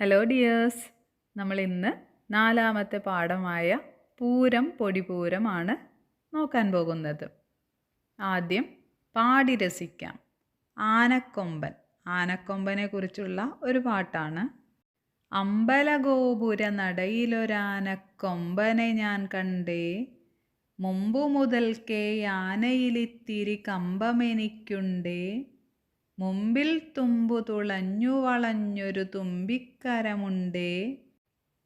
Hello dears നമ്മൾ ഇന്ന് നാലാമത്തെ പാഠമായ പൂരം പൊടിപൂരമാണ് നോക്കാൻ പോകുന്നത്. ആദ്യം പാടി രസിക്കാം. ആനക്കൊമ്പൻ. ആനക്കൊമ്പനെ കുറിച്ചുള്ള ഒരു പാട്ടാണ്. അമ്പലഗോപുര നടയിലൊരാനക്കൊമ്പനെ ഞാൻ കണ്ടേ. മുമ്പു മുതൽക്കേ ആനയിലിത്തിരി കമ്പമെനിക്കുണ്ടേ. മുമ്പിൽ തുമ്പു തുളഞ്ഞു വളഞ്ഞൊരു തുമ്പിക്കരമുണ്ടേ.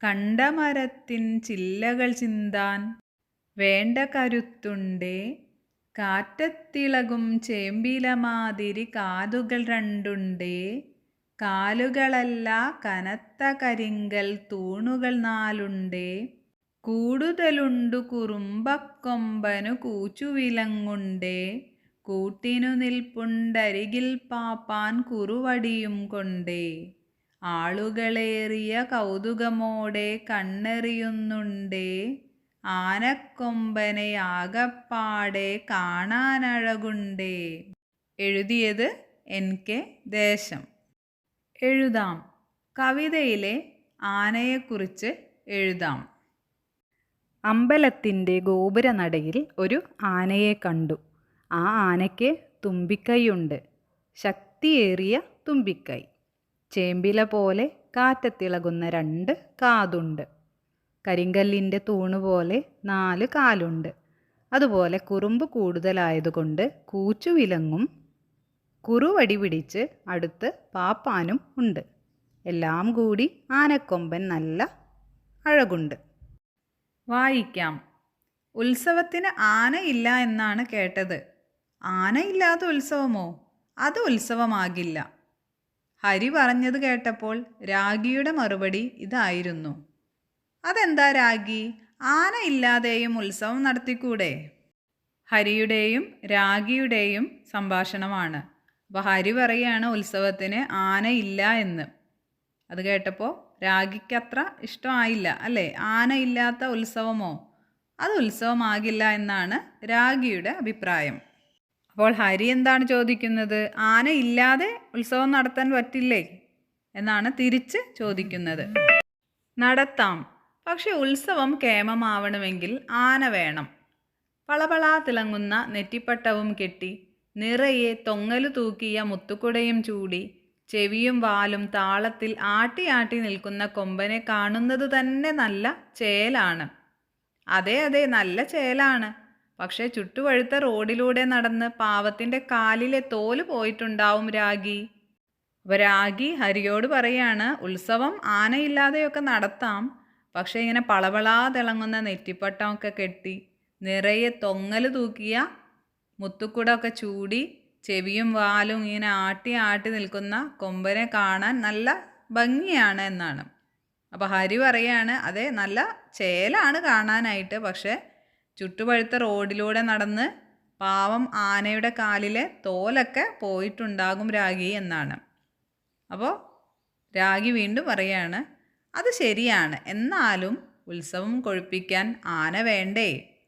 കണ്ടമരത്തിൻ ചില്ലകൾ ചിന്താൻ വേണ്ട കരുത്തുണ്ടേ. കാറ്റത്തിളകും ചേമ്പിലമാതിരി കാതുകൾ രണ്ടുണ്ടേ. കാലുകളല്ല കനത്ത കരിങ്കൽ തൂണുകൾ നാലുണ്ടേ. കൂടുതലുണ്ടു കുറുമ്പക്കൊമ്പനു കൂച്ചുവിലങ്ങുണ്ടേ. കൂട്ടിനു നിൽപ്പുണ്ടരികിൽ പാപ്പാൻ കുറുവടിയും കൊണ്ടേ. ആളുകളേറിയ കൗതുകമോടെ കണ്ണെറിയുന്നുണ്ടേ. ആനക്കൊമ്പനെ ആകപ്പാടെ കാണാനഴകുണ്ടേ. എഴുതിയത് എൻ. കെ. ദേശം. എഴുതാം. കവിതയിലെ ആനയെക്കുറിച്ച് എഴുതാം. അമ്പലത്തിന്റെ ഗോപുരനടയിൽ ഒരു ആനയെ കണ്ടു. ആ ആനയ്ക്ക് തുമ്പിക്കൈയുണ്ട്. ശക്തിയേറിയ തുമ്പിക്കൈ. ചേമ്പില പോലെ കാറ്റത്തിളകുന്ന രണ്ട് കാതുണ്ട്. കരിങ്കല്ലിന്റെ തൂണ് പോലെ നാല് കാലുണ്ട്. അതുപോലെ കുറുമ്പ് കൂടുതലായതുകൊണ്ട് കൂച്ചു വിലങ്ങും കുറുവടി പിടിച്ച് അടുത്ത് പാപ്പാനും ഉണ്ട്. എല്ലാം കൂടി ആനക്കൊമ്പൻ നല്ല അഴകുണ്ട്. വായിക്കാം. ഉത്സവത്തിന് ആനയില്ല എന്നാണ് കേട്ടത്. ആനയില്ലാത്ത ഉത്സവമോ? അത് ഉത്സവമാകില്ല. ഹരി പറഞ്ഞത് കേട്ടപ്പോൾ രാഗിയുടെ മറുപടി ഇതായിരുന്നു. അതെന്താ രാഗി? ആന ഇല്ലാതെയും ഉത്സവം നടത്തിക്കൂടെ? ഹരിയുടെയും രാഗിയുടെയും സംഭാഷണമാണ്. അപ്പോൾ ഹരി പറയുകയാണ് ഉത്സവത്തിന് ആനയില്ല എന്ന്. അത് കേട്ടപ്പോൾ രാഗിക്ക് അത്ര ഇഷ്ടമായില്ല അല്ലേ? ആന ഇല്ലാത്ത ഉത്സവമോ? അത് ഉത്സവമാകില്ല എന്നാണ് രാഗിയുടെ അഭിപ്രായം. അപ്പോൾ ഹരി എന്താണ് ചോദിക്കുന്നത്? ആന ഇല്ലാതെ ഉത്സവം നടത്താൻ പറ്റില്ലേ? എന്നാണ് തിരിച്ച് ചോദിക്കുന്നത്. നടത്താം. പക്ഷെ ഉത്സവം കേമമാവണമെങ്കിൽ ആന വേണം. പളപളാ തിളങ്ങുന്ന നെറ്റിപ്പട്ടവും കെട്ടി നിറയെ തൊങ്ങലു തൂക്കിയ മുത്തുക്കുടയും ചൂടി ചെവിയും വാലും താളത്തിൽ ആട്ടി ആട്ടി നിൽക്കുന്ന കൊമ്പനെ കാണുന്നത് തന്നെ നല്ല ചേലാണ്. അതെ അതെ നല്ല ചേലാണ്. പക്ഷേ ചുട്ടുപഴുത്ത റോഡിലൂടെ നടന്ന് പാവത്തിന്റെ കാലിലെ തോൽ പോയിട്ടുണ്ടാവും രാഗി. അപ്പോൾ രാഗി ഹരിയോട് പറയാണ് ഉത്സവം ആനയില്ലാതെയൊക്കെ നടത്താം. പക്ഷേ ഇങ്ങനെ പളവളാ തിളങ്ങുന്ന നെറ്റിപ്പട്ടമൊക്കെ കെട്ടി നിറയെ തൊങ്ങൽ തൂക്കിയ മുത്തുക്കുടമൊക്കെ ചൂടി ചെവിയും വാലും ഇങ്ങനെ ആട്ടി ആട്ടി നിൽക്കുന്ന കൊമ്പനെ കാണാൻ നല്ല ഭംഗിയാണ് എന്നാണ്. അപ്പോൾ ഹരി പറയാണ് അതെ നല്ല ചേലാണ് കാണാനായിട്ട്. പക്ഷേ ചുട്ടുപഴുത്ത റോഡിലൂടെ നടന്ന് പാവം ആനയുടെ കാലിലെ തോലൊക്കെ പോയിട്ടുണ്ടാകും രാഗി എന്നാണ്. അപ്പോൾ രാഗി വീണ്ടും പറയാണ് അത് ശരിയാണ്. എന്നാലും ഉത്സവം കൊഴുപ്പിക്കാൻ ആന വേണ്ടേ?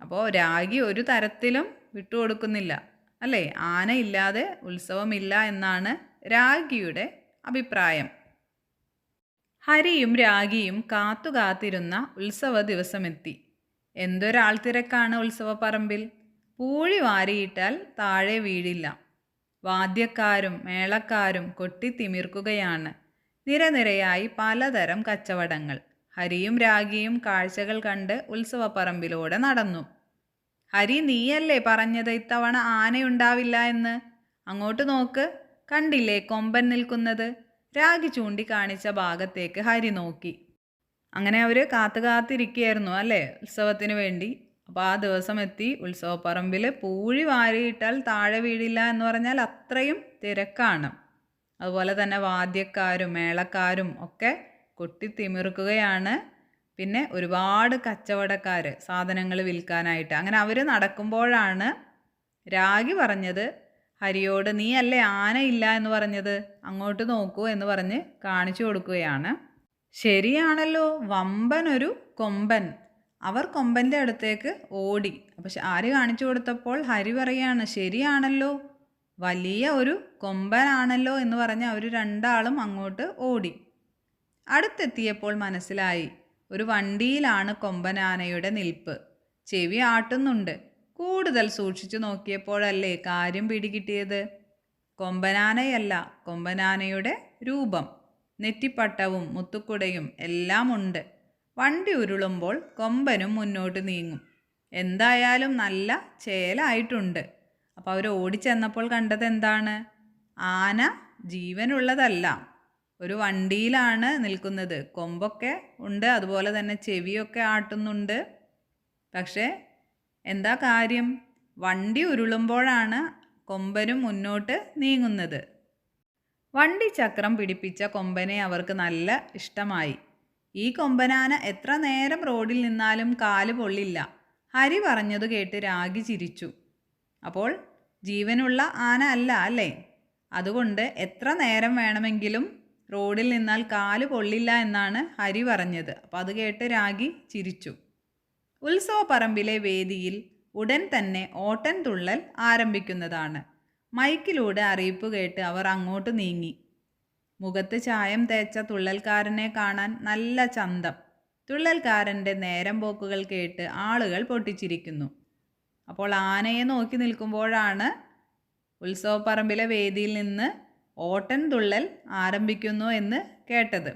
അപ്പോൾ രാഗി ഒരു തരത്തിലും വിട്ടുകൊടുക്കുന്നില്ല. അല്ലേ? ആന ഇല്ലാതെ ഉത്സവമില്ല എന്നാണ് രാഗിയുടെ അഭിപ്രായം. ഹരിയും രാഗിയും കാത്തു കാത്തിരുന്ന ഉത്സവ ദിവസമെത്തി. എന്തൊരാൾ തിരക്കാണ് ഉത്സവപ്പറമ്പിൽ? പൂഴി വാരിയിട്ടാൽ താഴെ വീഴില്ല. വാദ്യക്കാരും മേളക്കാരും കൊട്ടിത്തിമിർക്കുകയാണ്. നിരനിരയായി പലതരം കച്ചവടങ്ങൾ. ഹരിയും രാഗിയും കാഴ്ചകൾ കണ്ട് ഉത്സവപ്പറമ്പിലൂടെ നടന്നു. ഹരി നീയല്ലേ പറഞ്ഞത് ഇത്തവണ ആനയുണ്ടാവില്ല എന്ന്? അങ്ങോട്ട് നോക്ക്. കണ്ടില്ലേ കൊമ്പൻ നിൽക്കുന്നത്? രാഗി ചൂണ്ടിക്കാണിച്ച ഭാഗത്തേക്ക് ഹരി നോക്കി. അങ്ങനെ അവർ കാത്തു കാത്തിരിക്കുകയായിരുന്നു അല്ലേ ഉത്സവത്തിന് വേണ്ടി. അപ്പോൾ ആ ദിവസം എത്തി. ഉത്സവപ്പറമ്പിൽ പൂഴി വാരിയിട്ടാൽ താഴെ വീഴില്ല എന്ന് പറഞ്ഞാൽ അത്രയും തിരക്കാണ്. അതുപോലെ തന്നെ വാദ്യക്കാരും മേളക്കാരും ഒക്കെ കൊട്ടിത്തിമിർക്കുകയാണ് പിന്നെ ഒരുപാട് കച്ചവടക്കാർ സാധനങ്ങൾ വിൽക്കാനായിട്ട്. അങ്ങനെ അവർ നടക്കുമ്പോഴാണ് രാഗി പറഞ്ഞത്. ഹരിയോട് നീ അല്ലേ ആനയില്ല എന്ന് പറഞ്ഞത്? അങ്ങോട്ട് നോക്കൂ എന്ന് പറഞ്ഞ് കാണിച്ചു കൊടുക്കുകയാണ്. ശരിയാണല്ലോ. വമ്പൻ ഒരു കൊമ്പൻ. അവർ കൊമ്പന്റെ അടുത്തേക്ക് ഓടി. അപ്പോൾ ആര് കാണിച്ചു കൊടുത്തപ്പോൾ ഹരി പറയാണ് ശരിയാണല്ലോ. വലിയ ഒരു കൊമ്പനാണല്ലോ എന്ന് പറഞ്ഞ് അവർ രണ്ടാളും അങ്ങോട്ട് ഓടി. അടുത്തെത്തിയപ്പോൾ മനസ്സിലായി ഒരു വണ്ടിയിലാണ് കൊമ്പനാനയുടെ നിൽപ്പ്. ചെവി ആട്ടുന്നുണ്ട്. കൂടുതൽ സൂക്ഷിച്ചു നോക്കിയപ്പോഴല്ലേ കാര്യം പിടികിട്ടിയത്? കൊമ്പനാനയല്ല കൊമ്പനാനയുടെ രൂപം. നെറ്റിപ്പട്ടവും മുത്തുക്കുടയും എല്ലാം ഉണ്ട്. വണ്ടി ഉരുളുമ്പോൾ കൊമ്പനും മുന്നോട്ട് നീങ്ങും. എന്തായാലും നല്ല ചേലായിട്ടുണ്ട്. അപ്പോൾ അവർ ഓടിച്ചെന്നപ്പോൾ കണ്ടത് എന്താണ്? ആന ജീവനുള്ളതല്ല. ഒരു വണ്ടിയിലാണ് നിൽക്കുന്നത്. കൊമ്പൊക്കെ ഉണ്ട് അതുപോലെ തന്നെ ചെവിയൊക്കെ ആട്ടുന്നുണ്ട്. പക്ഷേ എന്താ കാര്യം? വണ്ടി ഉരുളുമ്പോഴാണ് കൊമ്പനും മുന്നോട്ട് നീങ്ങുന്നത്. വണ്ടി ചക്രം പിടിപ്പിച്ച കൊമ്പനെ അവർക്ക് നല്ല ഇഷ്ടമായി. ഈ കൊമ്പനാന എത്ര നേരം റോഡിൽ നിന്നാലും കാൽ പൊള്ളില്ല. ഹരി പറഞ്ഞത് കേട്ട് രാഗി ചിരിച്ചു. അപ്പോൾ ജീവനുള്ള ആന അല്ല അല്ലേ? അതുകൊണ്ട് എത്ര നേരം വേണമെങ്കിലും റോഡിൽ നിന്നാൽ കാൽ പൊള്ളില്ല എന്നാണ് ഹരി പറഞ്ഞത്. അപ്പോൾ അത് കേട്ട് രാഗി ചിരിച്ചു. ഉത്സവപ്പറമ്പിലെ വേദിയിൽ ഉടൻ തന്നെ ഓട്ടൻ തുള്ളൽ ആരംഭിക്കുന്നതാണ്. മൈക്കിലൂടെ അറിയിപ്പ് കേട്ട് അവർ അങ്ങോട്ട് നീങ്ങി. മുഖത്ത് ചായം തേച്ച തുള്ളൽക്കാരനെ കാണാൻ നല്ല ചന്തം. തുള്ളൽക്കാരന്റെ നേരം പോക്കുകൾ കേട്ട് ആളുകൾ പൊട്ടിച്ചിരിക്കുന്നു. അപ്പോൾ ആനയെ നോക്കി നിൽക്കുമ്പോഴാണ് ഉത്സവപ്പറമ്പിലെ വേദിയിൽ നിന്ന് ഓട്ടൻ തുള്ളൽ ആരംഭിക്കുന്നു എന്ന് കേട്ടത്.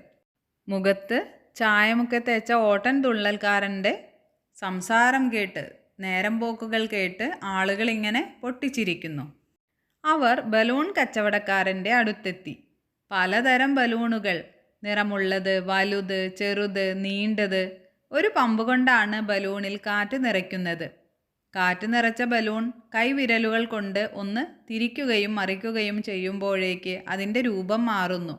മുഖത്ത് ചായമൊക്കെ തേച്ച ഓട്ടൻ തുള്ളൽക്കാരന്റെ സംസാരം കേട്ട് നേരം പോക്കുകൾ കേട്ട് ആളുകൾ ഇങ്ങനെ പൊട്ടിച്ചിരിക്കുന്നു. അവർ ബലൂൺ കച്ചവടക്കാരന്റെ അടുത്തെത്തി. പലതരം ബലൂണുകൾ നിറമുള്ളത് വലുത് ചെറുത് നീണ്ടത് ഒരു പമ്പ് കൊണ്ടാണ് ബലൂണിൽ കാറ്റ് നിറയ്ക്കുന്നത്. കാറ്റ് നിറച്ച ബലൂൺ കൈവിരലുകൾ കൊണ്ട് ഒന്ന് തിരിക്കുകയും മറിക്കുകയും ചെയ്യുമ്പോഴേക്ക് അതിന്റെ രൂപം മാറുന്നു.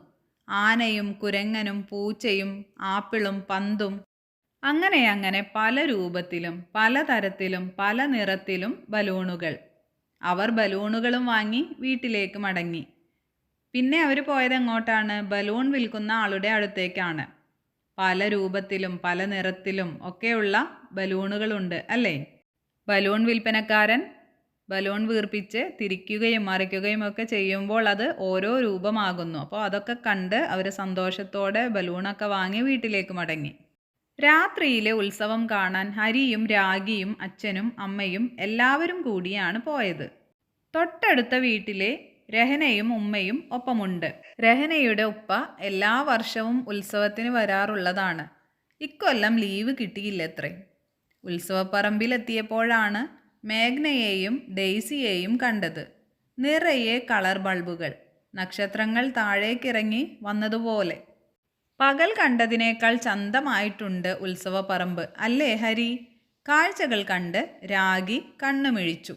ആനയും കുരങ്ങനും പൂച്ചയും ആപ്പിളും പന്തും അങ്ങനെ അങ്ങനെ പല രൂപത്തിലും പല തരത്തിലും പല നിറത്തിലും ബലൂണുകൾ. അവർ ബലൂണുകളും വാങ്ങി വീട്ടിലേക്ക് മടങ്ങി. പിന്നെ അവർ പോയത് എങ്ങോട്ടാണ്? ബലൂൺ വിൽക്കുന്ന ആളുടെ അടുത്തേക്കാണ്. പല രൂപത്തിലും പല നിറത്തിലും ഒക്കെയുള്ള ബലൂണുകളുണ്ട് അല്ലേ? ബലൂൺ വിൽപ്പനക്കാരൻ ബലൂൺ വീർപ്പിച്ച് തിരിക്കുകയും മറിക്കുകയും ഒക്കെ ചെയ്യുമ്പോൾ അത് ഓരോ രൂപമാകുന്നു. അപ്പോൾ അതൊക്കെ കണ്ട് അവർ സന്തോഷത്തോടെ ബലൂണൊക്കെ വാങ്ങി വീട്ടിലേക്ക് മടങ്ങി. രാത്രിയിലെ ഉത്സവം കാണാൻ ഹരിയും രാഗിയും അച്ഛനും അമ്മയും എല്ലാവരും കൂടിയാണ് പോയത്. തൊട്ടടുത്ത വീട്ടിലെ രഹനയും ഉമ്മയും ഒപ്പമുണ്ട്. രഹനയുടെ ഉപ്പ എല്ലാ വർഷവും ഉത്സവത്തിന് വരാറുള്ളതാണ്. ഇക്കൊല്ലം ലീവ് കിട്ടിയില്ലത്രേ. ഉത്സവപ്പറമ്പിലെത്തിയപ്പോഴാണ് മേഘ്നയെയും ഡെയ്സിയെയും കണ്ടത്. നിറയെ കളർ ബൾബുകൾ നക്ഷത്രങ്ങൾ താഴേക്കിറങ്ങി വന്നതുപോലെ. പകൽ കണ്ടതിനേക്കാൾ ചന്തമായിട്ടുണ്ട് ഉത്സവപ്പറമ്പ്. അല്ലേ ഹരി? കാഴ്ചകൾ കണ്ട് രാഗി കണ്ണുമിഴിച്ചു.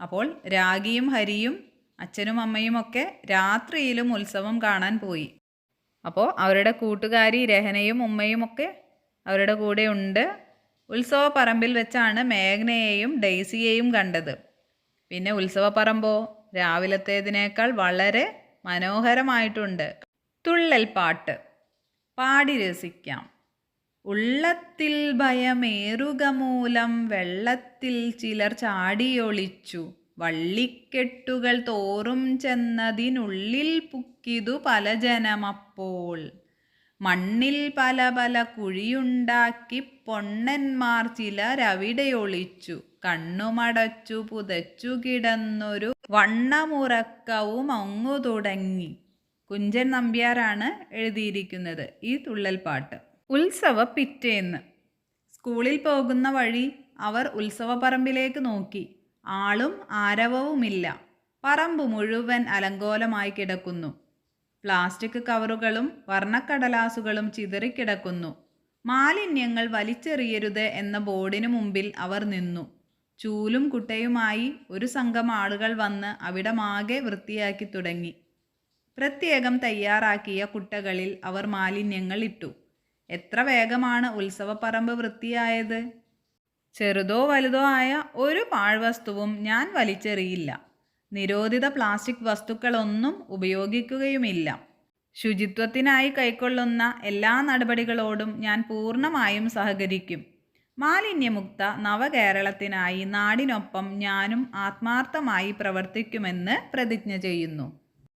അപ്പോൾ രാഗിയും ഹരിയും അച്ഛനും അമ്മയും ഒക്കെ രാത്രിയിലും ഉത്സവം കാണാൻ പോയി. അപ്പോൾ അവരുടെ കൂട്ടുകാരി രഹനയും ഉമ്മയും ഒക്കെ അവരുടെ കൂടെ ഉണ്ട്. ഉത്സവപ്പറമ്പിൽ വെച്ചാണ് മേഘ്നയെയും ഡെയ്സിയെയും കണ്ടത്. പിന്നെ ഉത്സവപ്പറമ്പോ രാവിലത്തേതിനേക്കാൾ വളരെ മനോഹരമായിട്ടുണ്ട്. തുള്ളൽ പാട്ട്. പാടി രസിക്കാം. ഉള്ളത്തിൽ ഭയമേറുക മൂലം വെള്ളത്തിൽ ചിലർ ചാടിയൊളിച്ചു. വള്ളിക്കെട്ടുകൾ തോറും ചെന്നതിനുള്ളിൽ പുക്കിതു പല ജനമപ്പോൾ. മണ്ണിൽ പല പല കുഴിയുണ്ടാക്കി പൊണ്ണന്മാർ ചിലരവിടെ ഒളിച്ചു. കണ്ണുമടച്ചു പുതച്ചു കിടന്നൊരു വണ്ണമുറക്കവും അങ്ങു തുടങ്ങി. കുഞ്ചൻ നമ്പ്യാരാണ് എഴുതിയിരിക്കുന്നത് ഈ തുള്ളൽ പാട്ട്. ഉത്സവ പിറ്റേന്ന്. സ്കൂളിൽ പോകുന്ന വഴി അവർ ഉത്സവപ്പറമ്പിലേക്ക് നോക്കി. ആളും ആരവവുമില്ല. പറമ്പ് മുഴുവൻ അലങ്കോലമായി കിടക്കുന്നു. പ്ലാസ്റ്റിക് കവറുകളും വർണക്കടലാസുകളും ചിതറിക്കിടക്കുന്നു. മാലിന്യങ്ങൾ വലിച്ചെറിയരുത് എന്ന ബോർഡിന് മുമ്പിൽ അവർ നിന്നു. ചൂലും കുട്ടയുമായി ഒരു സംഘം ആളുകൾ വന്ന് അവിടമാകെ വൃത്തിയാക്കി തുടങ്ങി. പ്രത്യേകം തയ്യാറാക്കിയ കുട്ടകളിൽ അവർ മാലിന്യങ്ങൾ ഇട്ടു. എത്ര വേഗമാണ് ഉത്സവപ്പറമ്പ് വൃത്തിയായത്? ചെറുതോ വലുതോ ആയ ഒരു പാഴ്വസ്തുവും ഞാൻ വലിച്ചെറിയില്ല. നിരോധിത പ്ലാസ്റ്റിക് വസ്തുക്കളൊന്നും ഉപയോഗിക്കുകയുമില്ല. ശുചിത്വത്തിനായി കൈക്കൊള്ളുന്ന എല്ലാ നടപടികളോടും ഞാൻ പൂർണമായും സഹകരിക്കും. മാലിന്യമുക്ത നവകേരളത്തിനായി നാടിനൊപ്പം ഞാനും ആത്മാർത്ഥമായി പ്രവർത്തിക്കുമെന്ന് പ്രതിജ്ഞ ചെയ്യുന്നു.